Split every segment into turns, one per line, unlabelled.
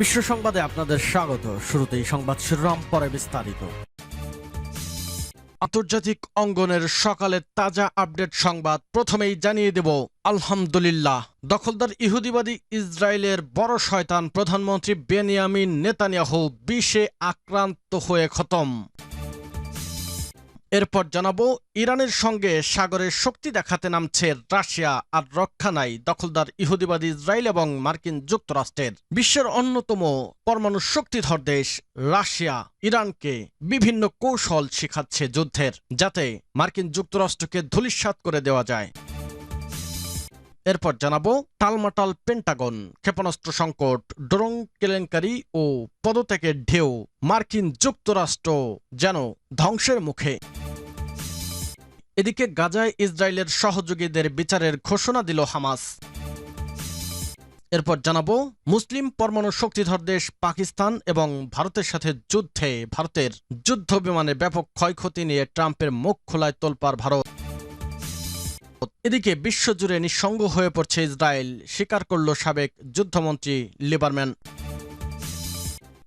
বিশ্ব সংবাদে আপনাদের স্বাগত শুরুতেই সংবাদ শিরোনাম পরে বিস্তারিত আন্তর্জাতিক অঙ্গনের সকালের তাজা আপডেট সংবাদ প্রথমেই জানিয়ে দেব আলহামদুলিল্লাহ দখলদার ইহুদিবাদী ইসরায়েলের বড় শয়তান প্রধানমন্ত্রী বেনিয়ামিন নেতানিয়াহু বিষে আক্রান্ত হয়ে খতম এরপর জানাবো ইরানের সঙ্গে সাগরের শক্তি দেখাতে নামছে রাশিয়া আর রক্ষা নাই দখলদার ইহুদিবাদী ইসরায়েল এবং মার্কিন যুক্তরাষ্ট্রের বিশ্বের অন্যতম পরমাণু শক্তিধর দেশ রাশিয়া ইরানকে বিভিন্ন কৌশল শেখাচ্ছে যুদ্ধের যাতে মার্কিন যুক্তরাষ্ট্রকে ধুলিস্বাত করে দেওয়া যায় এরপর জানাবো টালমাটাল পেন্টাগন ক্ষেপণাস্ত্র সংকট ড্রোন কেলেঙ্কারি ও পদত্যাগের ঢেউ মার্কিন যুক্তরাষ্ট্র যেন ধ্বংসের মুখে এদিকে গাজায় ইসরায়েলের সহযোগীদের বিচারের ঘোষণা দিল হামাস এরপর জানাবো মুসলিম পরমাণু শক্তিধর দেশ পাকিস্তান এবং ভারতের সাথে যুদ্ধে ভারতের যুদ্ধ বিমানে ব্যাপক ক্ষয়ক্ষতি নিয়ে ট্রাম্পের মুখ খোলায় তোলপার ভারত এদিকে বিশ্বজুড়ে নিঃসঙ্গ হয়ে পড়ছে ইসরায়েল স্বীকার করল সাবেক যুদ্ধমন্ত্রী লিবারম্যান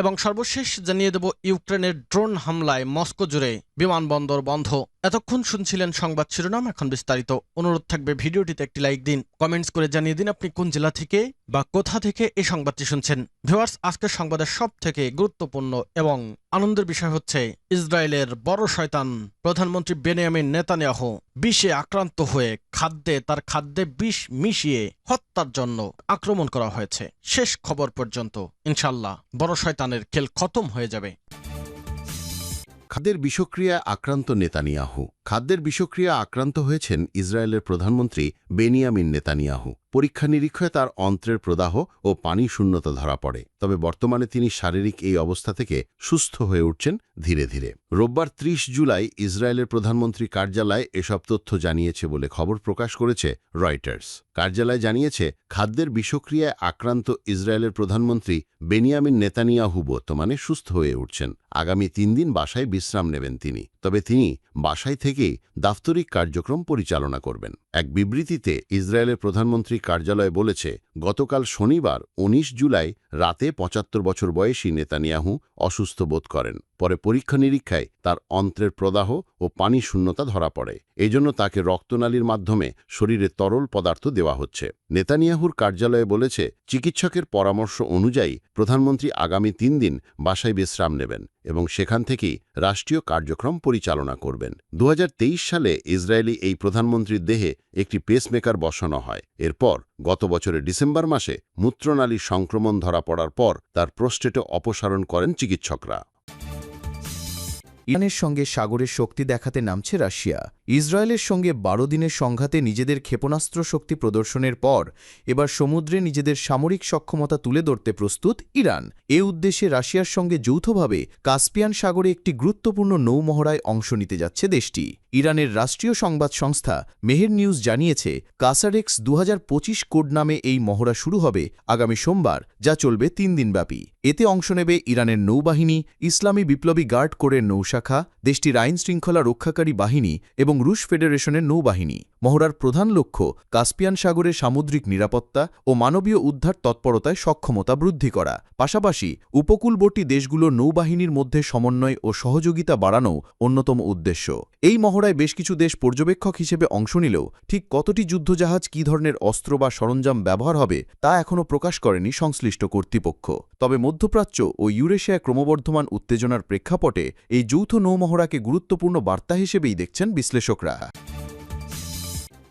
এবং সর্বশেষ জানিয়ে দেব ইউক্রেনের ড্রোন হামলায় মস্কো জুড়ে বিমানবন্দর বন্ধ এতক্ষণ শুনছিলেন সংবাদ শিরোনাম এখন বিস্তারিত অনুরোধ থাকবে ভিডিওটিতে একটি লাইক দিন কমেন্টস করে জানিয়ে দিন আপনি কোন জেলা থেকে বা কোথা থেকে এই সংবাদটি শুনছেন ভিওয়ার্স আজকের সংবাদের সব থেকে গুরুত্বপূর্ণ এবং আনন্দের বিষয় হচ্ছে ইসরায়েলের বড় শয়তান প্রধানমন্ত্রী বেনিয়ামিন নেতানিয়াহ বিষে আক্রান্ত হয়ে খাদ্যে তার খাদ্যে বিষ মিশিয়ে হত্যার জন্য আক্রমণ করা হয়েছে শেষ খবর পর্যন্ত ইনশাল্লাহ বড় শয়তানের খেল খতম হয়ে যাবে
খাদের বিষক্রিয়ায় আক্রান্ত নেতানিয়াহু খাদ্যের বিষক্রিয়া আক্রান্ত হয়েছেন ইসরায়েলের প্রধানমন্ত্রী বেনিয়ামিন নেতানিয়াহু পরীক্ষা নিরীক্ষায় তার অন্ত্রের প্রদাহ ও পানি শূন্যতা ধরা পড়ে তবে বর্তমানে তিনি শারীরিক এই অবস্থা থেকে সুস্থ হয়ে উঠছেন ধীরে ধীরে রোববার ৩০ জুলাই ইসরায়েলের প্রধানমন্ত্রী কার্যালয় এসব তথ্য জানিয়েছে বলে খবর প্রকাশ করেছে রয়টার্স কার্যালয় জানিয়েছে খাদ্যের বিষক্রিয়ায় আক্রান্ত ইসরায়েলের প্রধানমন্ত্রী বেনিয়ামিন নেতানিয়াহু বর্তমানে সুস্থ হয়ে উঠছেন আগামী তিন দিন বাসায় বিশ্রাম নেবেন তিনি তবে তিনি বাসায় থেকে থেকে দাপ্তরিক কার্যক্রম পরিচালনা করবেন এক বিবৃতিতে ইসরায়েলের প্রধানমন্ত্রী কার্যালয় বলেছে গতকাল শনিবার ১৯ জুলাই রাতে পঁচাত্তর বছর বয়সী নেতানিয়াহু অসুস্থ বোধ করেন পরে পরীক্ষা নিরীক্ষায় তার অন্ত্রের প্রদাহ ও পানি শূন্যতা ধরা পড়ে এজন্য তাকে রক্তনালীর মাধ্যমে শরীরে তরল পদার্থ দেওয়া হচ্ছে নেতানিয়াহুর কার্যালয়ে বলেছে চিকিৎসকের পরামর্শ অনুযায়ী প্রধানমন্ত্রী আগামী তিন দিন বাসায় বিশ্রাম নেবেন এবং সেখান থেকেই রাষ্ট্রীয় কার্যক্রম পরিচালনা করবেন দু সালে ইসরায়েলি এই প্রধানমন্ত্রীর দেহে একটি পেসমেকার বসানো হয় এরপর গত বছরের ডিসেম্বর মাসে মূত্রনালী সংক্রমণ ধরা পড়ার পর তার প্রস্টেটে অপসারণ করেন চিকিৎসকরা
ইরানের সঙ্গে সাগরের শক্তি দেখাতে নামছে রাশিয়া ইসরায়েলের সঙ্গে বারো দিনের সংঘাতে নিজেদের ক্ষেপণাস্ত্র শক্তি প্রদর্শনের পর এবার সমুদ্রে নিজেদের সামরিক সক্ষমতা তুলে ধরতে প্রস্তুত ইরান এ উদ্দেশ্যে রাশিয়ার সঙ্গে যৌথভাবে কাস্পিয়ান সাগরে একটি গুরুত্বপূর্ণ নৌমহড়ায় অংশ নিতে যাচ্ছে দেশটি ইরানের রাষ্ট্রীয় সংবাদ সংস্থা মেহের নিউজ জানিয়েছে কাসারেক্স দু কোড নামে এই মহড়া শুরু হবে আগামী সোমবার যা চলবে তিন দিনব্যাপী এতে অংশ নেবে ইরানের নৌবাহিনী ইসলামী বিপ্লবী গার্ড কোরের নৌশাখা দেশটির আইন শৃঙ্খলা রক্ষাকারী বাহিনী এবং রুশ ফেডারেশনের নৌবাহিনী মহড়ার প্রধান লক্ষ্য কাস্পিয়ান সাগরে সামুদ্রিক নিরাপত্তা ও মানবীয় উদ্ধার তৎপরতায় সক্ষমতা বৃদ্ধি করা পাশাপাশি উপকূলবর্তী দেশগুলোর নৌবাহিনীর মধ্যে সমন্বয় ও সহযোগিতা বাড়ানো অন্যতম উদ্দেশ্য এই মহড়ায় বেশ কিছু দেশ পর্যবেক্ষক হিসেবে অংশ নিলেও ঠিক কতটি যুদ্ধজাহাজ কী ধরনের অস্ত্র বা সরঞ্জাম ব্যবহার হবে তা এখনও প্রকাশ করেনি সংশ্লিষ্ট কর্তৃপক্ষ তবে মধ্যপ্রাচ্য ও ইউরেশিয়ায় ক্রমবর্ধমান উত্তেজনার প্রেক্ষাপটে এই যৌথ নৌমহড়াকে গুরুত্বপূর্ণ বার্তা হিসেবেই দেখছেন বিশ্লেষকরা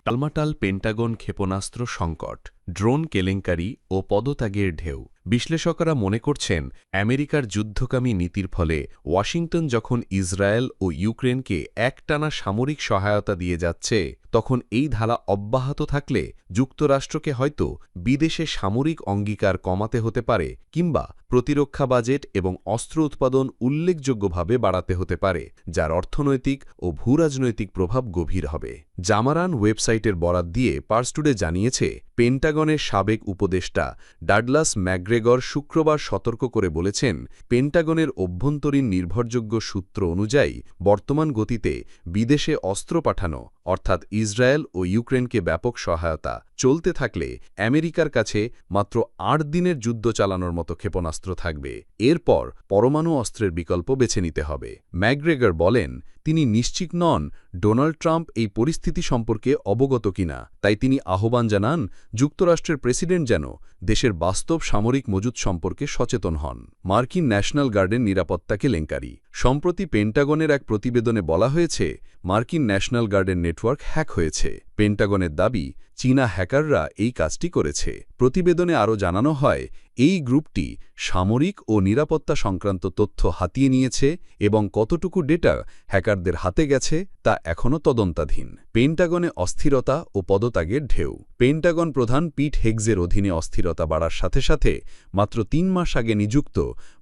টালমাটাল পেন্টাগন ক্ষেপণাস্ত্র সংকট ড্রোন কেলেঙ্কারি ও পদত্যাগের ঢেউ বিশ্লেষকরা মনে করছেন আমেরিকার যুদ্ধকামী নীতির ফলে ওয়াশিংটন যখন ইসরায়েল ও ইউক্রেনকে একটানা সামরিক সহায়তা দিয়ে যাচ্ছে তখন এই ধারা অব্যাহত থাকলে যুক্তরাষ্ট্রকে হয়তো বিদেশে সামরিক অঙ্গীকার কমাতে হতে পারে কিংবা প্রতিরক্ষা বাজেট এবং অস্ত্র উৎপাদন উল্লেখযোগ্যভাবে বাড়াতে হতে পারে যার অর্থনৈতিক ও ভূরাজনৈতিক প্রভাব গভীর হবে জামারান ওয়েবসাইটের বরাত দিয়ে পার্সটুডে জানিয়েছে পেন্টাগনের সাবেক উপদেষ্টা ডাডলাস ম্যাগ্রেগর শুক্রবার সতর্ক করে বলেছেন পেন্টাগনের অভ্যন্তরীণ নির্ভরযোগ্য সূত্র অনুযায়ী বর্তমান গতিতে বিদেশে অস্ত্র পাঠানো অর্থাৎ ইসরায়েল ও ইউক্রেনকে ব্যাপক সহায়তা চলতে থাকলে আমেরিকার কাছে মাত্র আট দিনের যুদ্ধ চালানোর মতো ক্ষেপণাস্ত্র থাকবে এরপর পরমাণু অস্ত্রের বিকল্প বেছে নিতে হবে ম্যাগ্রেগর বলেন তিনি নিশ্চিত নন ডোনাল্ড ট্রাম্প এই পরিস্থিতি সম্পর্কে অবগত কিনা তাই তিনি আহ্বান জানান যুক্তরাষ্ট্রের প্রেসিডেন্ট যেন দেশের বাস্তব সামরিক মজুদ সম্পর্কে সচেতন হন মার্কিন ন্যাশনাল গার্ডের নিরাপত্তাকে লেঙ্কারি সম্প্রতি পেন্টাগনের এক প্রতিবেদনে বলা হয়েছে মার্কিন ন্যাশনাল গার্ডের নেটওয়ার্ক হ্যাক হয়েছে পেন্টাগনের দাবি চীনা হ্যাকাররা এই কাজটি করেছে প্রতিবেদনে আরও জানানো হয় এই গ্রুপটি সামরিক ও নিরাপত্তা সংক্রান্ত তথ্য হাতিয়ে নিয়েছে এবং কতটুকু ডেটা হ্যাকারদের হাতে গেছে তা এখনও তদন্তাধীন পেন্টাগনে অস্থিরতা ও পদত্যাগের ঢেউ পেন্টাগন প্রধান পিট হেগজের অধীনে অস্থিরতা বাড়ার সাথে সাথে মাত্র তিন মাস আগে নিযুক্ত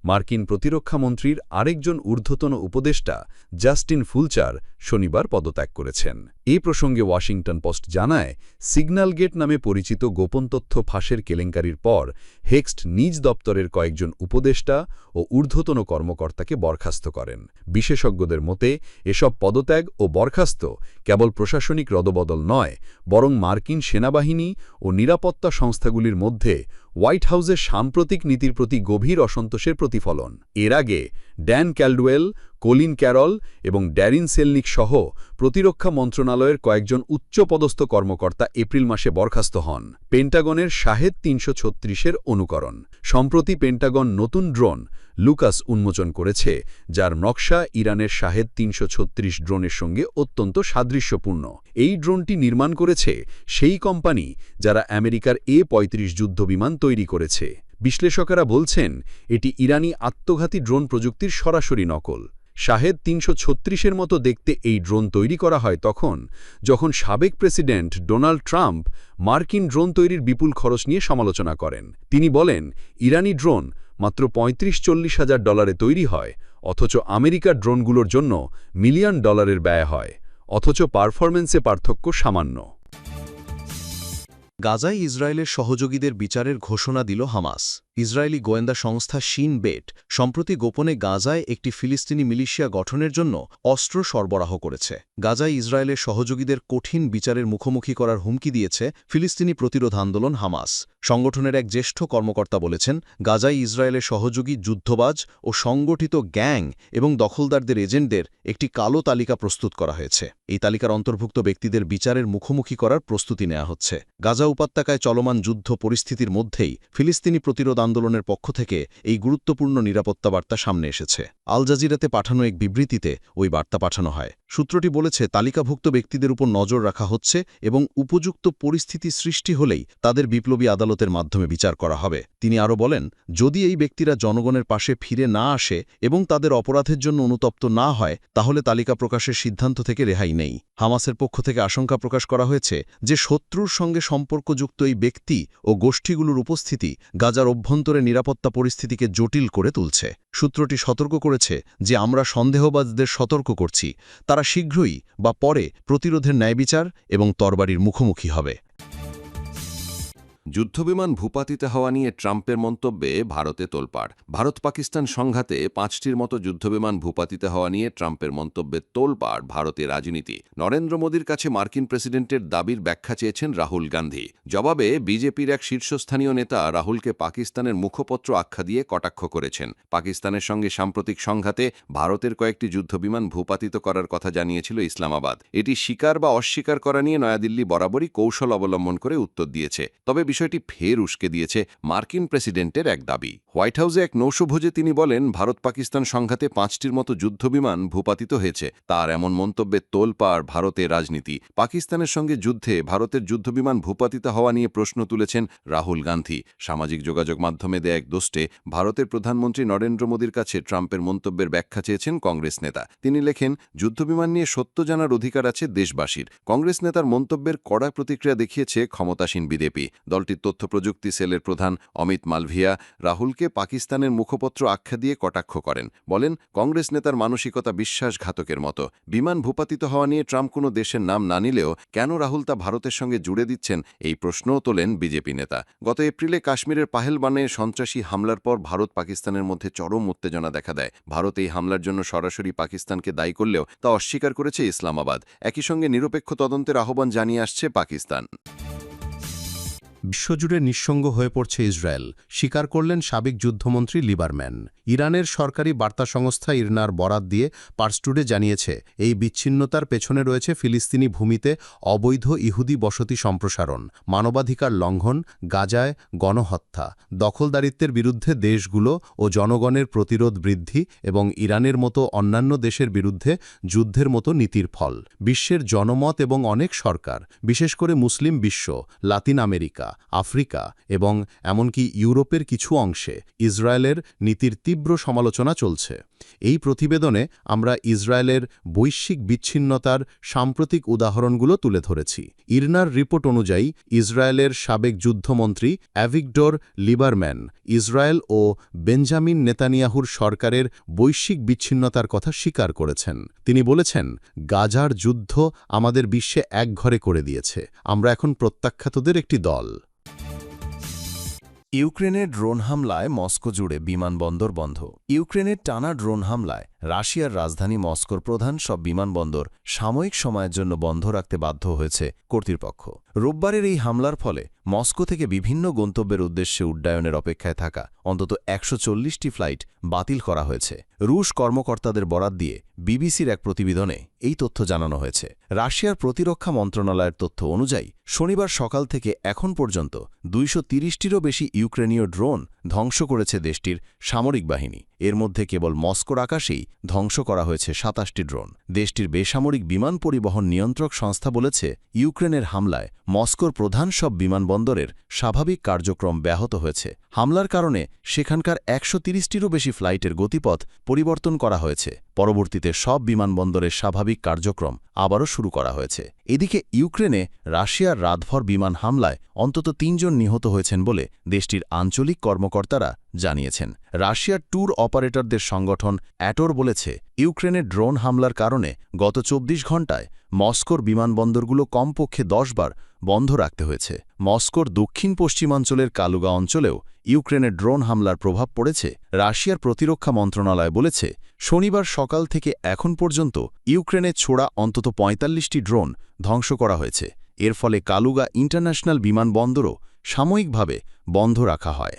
মার্কিন প্রতিরক্ষামন্ত্রীর আরেকজন ঊর্ধ্বতন উপদেষ্টা জাস্টিন ফুলচার শনিবার পদত্যাগ করেছেন এ প্রসঙ্গে ওয়াশিংটন পোস্ট জানায় সিগন্যাল গেট নামে পরিচিত গোপন তথ্য ফাঁসের কেলেঙ্কারির পর হেক্সট নিজ দপ্তরের কয়েকজন উপদেষ্টা ও ঊর্ধ্বতন কর্মকর্তাকে বরখাস্ত করেন বিশেষজ্ঞদের মতে এসব পদত্যাগ ও বরখাস্ত কেবল প্রশাসন প্রশাসনিক রদবদল নয় বরং মার্কিন সেনাবাহিনী ও নিরাপত্তা সংস্থাগুলির মধ্যে হোয়াইট হাউসের সাম্প্রতিক নীতির প্রতি গভীর অসন্তোষের প্রতিফলন এর আগে ড্যান ক্যালডুয়েল কোলিন ক্যারল এবং ড্যারিন সেলনিক সহ প্রতিরক্ষা মন্ত্রণালয়ের কয়েকজন উচ্চপদস্থ কর্মকর্তা এপ্রিল মাসে বরখাস্ত হন পেন্টাগনের শাহেদ তিনশো ছত্রিশের অনুকরণ সম্প্রতি পেন্টাগন নতুন ড্রোন লুকাস উন্মোচন করেছে যার নকশা ইরানের শাহেদ তিনশো ড্রোনের সঙ্গে অত্যন্ত সাদৃশ্যপূর্ণ এই ড্রোনটি নির্মাণ করেছে সেই কোম্পানি যারা আমেরিকার এ পঁয়ত্রিশ যুদ্ধবিমান তৈরি করেছে বিশ্লেষকেরা বলছেন এটি ইরানি আত্মঘাতী ড্রোন প্রযুক্তির সরাসরি নকল শাহেদ তিনশো ছত্রিশের মতো দেখতে এই ড্রোন তৈরি করা হয় তখন যখন সাবেক প্রেসিডেন্ট ডোনাল্ড ট্রাম্প মার্কিন ড্রোন তৈরির বিপুল খরচ নিয়ে সমালোচনা করেন তিনি বলেন ইরানি ড্রোন মাত্র পঁয়ত্রিশ চল্লিশ হাজার ডলারে তৈরি হয় অথচ আমেরিকার ড্রোনগুলোর জন্য মিলিয়ন ডলারের ব্যয় হয় অথচ পারফরমেন্সে পার্থক্য সামান্য
গাজায় ইসরায়েলের সহযোগীদের বিচারের ঘোষণা দিল হামাস ইসরায়েলি গোয়েন্দা সংস্থা শিন বেট সম্প্রতি গোপনে গাজায় একটি ফিলিস্তিনি মিলিশিয়া গঠনের জন্য অস্ত্র সরবরাহ করেছে গাজায় ইসরায়েলের সহযোগীদের কঠিন বিচারের মুখোমুখি করার হুমকি দিয়েছে ফিলিস্তিনি প্রতিরোধ আন্দোলন হামাস সংগঠনের এক জ্যেষ্ঠ কর্মকর্তা বলেছেন গাজায় ইসরায়েলের সহযোগী যুদ্ধবাজ ও সংগঠিত গ্যাং এবং দখলদারদের এজেন্টদের একটি কালো তালিকা প্রস্তুত করা হয়েছে এই তালিকার অন্তর্ভুক্ত ব্যক্তিদের বিচারের মুখোমুখি করার প্রস্তুতি নেওয়া হচ্ছে গাজা উপত্যকায় চলমান যুদ্ধ পরিস্থিতির মধ্যেই ফিলিস্তিনি প্রতিরোধ আন্দোলনের পক্ষ থেকে এই গুরুত্বপূর্ণ নিরাপত্তা বার্তা সামনে এসেছে আল জাজিরাতে পাঠানো এক বিবৃতিতে ওই বার্তা পাঠানো হয় সূত্রটি বলেছে তালিকাভুক্ত ব্যক্তিদের উপর নজর রাখা হচ্ছে এবং উপযুক্ত পরিস্থিতি সৃষ্টি হলেই তাদের বিপ্লবী আদালতের মাধ্যমে বিচার করা হবে তিনি আরও বলেন যদি এই ব্যক্তিরা জনগণের পাশে ফিরে না আসে এবং তাদের অপরাধের জন্য অনুতপ্ত না হয় তাহলে তালিকা প্রকাশের সিদ্ধান্ত থেকে রেহাই নেই হামাসের পক্ষ থেকে আশঙ্কা প্রকাশ করা হয়েছে যে শত্রুর সঙ্গে সম্পর্কযুক্ত এই ব্যক্তি ও গোষ্ঠীগুলোর উপস্থিতি গাজার অভ্যন্তরে নিরাপত্তা পরিস্থিতিকে জটিল করে তুলছে সূত্রটি সতর্ক করেছে যে আমরা সন্দেহবাদদের সতর্ক করছি তারা শীঘ্রই বা পরে প্রতিরোধের ন্যায়বিচার এবং তরবারির মুখোমুখি হবে
যুদ্ধবিমান ভূপাতিতে হওয়া নিয়ে ট্রাম্পের মন্তব্যে ভারতে তোলপাড় ভারত পাকিস্তান সংঘাতে পাঁচটির মতো যুদ্ধবিমান ভূপাতিতে হওয়া নিয়ে ট্রাম্পের মন্তব্যে তোলপাড় ভারতের রাজনীতি নরেন্দ্র মোদীর কাছে মার্কিন প্রেসিডেন্টের দাবির ব্যাখ্যা চেয়েছেন রাহুল গান্ধী জবাবে বিজেপির এক শীর্ষস্থানীয় নেতা রাহুলকে পাকিস্তানের মুখপত্র আখ্যা দিয়ে কটাক্ষ করেছেন পাকিস্তানের সঙ্গে সাম্প্রতিক সংঘাতে ভারতের কয়েকটি যুদ্ধবিমান ভূপাতিত করার কথা জানিয়েছিল ইসলামাবাদ এটি স্বীকার বা অস্বীকার করা নিয়ে নয়াদিল্লি বরাবরই কৌশল অবলম্বন করে উত্তর দিয়েছে তবে বিষয়টি ফের উস্কে দিয়েছে মার্কিন প্রেসিডেন্টের এক দাবি হোয়াইট হাউসে এক নৌশভোজে তিনি বলেন ভারত পাকিস্তান সংঘাতে পাঁচটির মতো যুদ্ধবিমান ভূপাতিত হয়েছে তার এমন মন্তব্যে তোলপাড় ভারতের রাজনীতি পাকিস্তানের সঙ্গে যুদ্ধে ভারতের যুদ্ধবিমান ভূপাতিত হওয়া নিয়ে প্রশ্ন তুলেছেন রাহুল গান্ধী সামাজিক যোগাযোগ মাধ্যমে দেয় এক দোষ্টে ভারতের প্রধানমন্ত্রী নরেন্দ্র মোদীর কাছে ট্রাম্পের মন্তব্যের ব্যাখ্যা চেয়েছেন কংগ্রেস নেতা তিনি লেখেন যুদ্ধবিমান নিয়ে সত্য জানার অধিকার আছে দেশবাসীর কংগ্রেস নেতার মন্তব্যের কড়া প্রতিক্রিয়া দেখিয়েছে ক্ষমতাসীন বিজেপি দল দলটির তথ্য প্রযুক্তি সেলের প্রধান অমিত মালভিয়া রাহুলকে পাকিস্তানের মুখপত্র আখ্যা দিয়ে কটাক্ষ করেন বলেন কংগ্রেস নেতার মানসিকতা বিশ্বাসঘাতকের মতো বিমান ভূপাতিত হওয়া নিয়ে ট্রাম্প কোনো দেশের নাম না নিলেও কেন রাহুল তা ভারতের সঙ্গে জুড়ে দিচ্ছেন এই প্রশ্নও তোলেন বিজেপি নেতা গত এপ্রিলে কাশ্মীরের পাহেলবানে সন্ত্রাসী হামলার পর ভারত পাকিস্তানের মধ্যে চরম উত্তেজনা দেখা দেয় ভারত এই হামলার জন্য সরাসরি পাকিস্তানকে দায়ী করলেও তা অস্বীকার করেছে ইসলামাবাদ একই সঙ্গে নিরপেক্ষ তদন্তের আহ্বান জানিয়ে আসছে পাকিস্তান
বিশ্বজুড়ে নিঃসঙ্গ হয়ে পড়ছে ইসরায়েল স্বীকার করলেন সাবেক যুদ্ধমন্ত্রী লিবারম্যান ইরানের সরকারি বার্তা সংস্থা ইরনার বরাত দিয়ে পার্সটুডে জানিয়েছে এই বিচ্ছিন্নতার পেছনে রয়েছে ফিলিস্তিনি ভূমিতে অবৈধ ইহুদি বসতি সম্প্রসারণ মানবাধিকার লঙ্ঘন গাজায় গণহত্যা দখলদারিত্বের বিরুদ্ধে দেশগুলো ও জনগণের প্রতিরোধ বৃদ্ধি এবং ইরানের মতো অন্যান্য দেশের বিরুদ্ধে যুদ্ধের মতো নীতির ফল বিশ্বের জনমত এবং অনেক সরকার বিশেষ করে মুসলিম বিশ্ব লাতিন আমেরিকা আফ্রিকা এবং এমনকি ইউরোপের কিছু অংশে ইসরায়েলের নীতির তীব্র সমালোচনা চলছে এই প্রতিবেদনে আমরা ইসরায়েলের বৈশ্বিক বিচ্ছিন্নতার সাম্প্রতিক উদাহরণগুলো তুলে ধরেছি ইরনার রিপোর্ট অনুযায়ী ইসরায়েলের সাবেক যুদ্ধমন্ত্রী অ্যাভিকডোর লিবারম্যান ইসরায়েল ও বেঞ্জামিন নেতানিয়াহুর সরকারের বৈশ্বিক বিচ্ছিন্নতার কথা স্বীকার করেছেন তিনি বলেছেন গাজার যুদ্ধ আমাদের বিশ্বে একঘরে করে দিয়েছে আমরা এখন প্রত্যাখ্যাতদের একটি দল
ইউক্রেনের ড্রোন হামলায় মস্কো জুড়ে বিমানবন্দর বন্ধ ইউক্রেনের টানা ড্রোন হামলায় রাশিয়ার রাজধানী মস্কোর প্রধান সব বিমানবন্দর সাময়িক সময়ের জন্য বন্ধ রাখতে বাধ্য হয়েছে কর্তৃপক্ষ রোববারের এই হামলার ফলে মস্কো থেকে বিভিন্ন গন্তব্যের উদ্দেশ্যে উড্ডয়নের অপেক্ষায় থাকা অন্তত একশো ফ্লাইট বাতিল করা হয়েছে রুশ কর্মকর্তাদের বরাত দিয়ে বিবিসির এক প্রতিবেদনে এই তথ্য জানানো হয়েছে রাশিয়ার প্রতিরক্ষা মন্ত্রণালয়ের তথ্য অনুযায়ী শনিবার সকাল থেকে এখন পর্যন্ত দুইশো তিরিশটিরও বেশি ইউক্রেনীয় ড্রোন ধ্বংস করেছে দেশটির সামরিক বাহিনী এর মধ্যে কেবল মস্কোর আকাশেই ধ্বংস করা হয়েছে সাতাশটি ড্রোন দেশটির বেসামরিক বিমান পরিবহন নিয়ন্ত্রক সংস্থা বলেছে ইউক্রেনের হামলায় মস্কোর প্রধান সব বিমানবন্দরের স্বাভাবিক কার্যক্রম ব্যাহত হয়েছে হামলার কারণে সেখানকার একশো তিরিশটিরও বেশি ফ্লাইটের গতিপথ পরিবর্তন করা হয়েছে পরবর্তীতে সব বিমানবন্দরের স্বাভাবিক কার্যক্রম আবারও শুরু করা হয়েছে এদিকে ইউক্রেনে রাশিয়ার রাতভর বিমান হামলায় অন্তত তিনজন নিহত হয়েছেন বলে দেশটির আঞ্চলিক কর্মকর্তা কর্মকর্তারা জানিয়েছেন রাশিয়ার ট্যুর অপারেটরদের সংগঠন অ্যাটোর বলেছে ইউক্রেনের ড্রোন হামলার কারণে গত চব্বিশ ঘণ্টায় মস্কোর বিমানবন্দরগুলো কমপক্ষে দশবার বন্ধ রাখতে হয়েছে মস্কোর দক্ষিণ পশ্চিমাঞ্চলের কালুগা অঞ্চলেও ইউক্রেনের ড্রোন হামলার প্রভাব পড়েছে রাশিয়ার প্রতিরক্ষা মন্ত্রণালয় বলেছে শনিবার সকাল থেকে এখন পর্যন্ত ইউক্রেনে ছোড়া অন্তত ৪৫টি ড্রোন ধ্বংস করা হয়েছে এর ফলে কালুগা ইন্টারন্যাশনাল বিমানবন্দরও সাময়িকভাবে বন্ধ রাখা হয়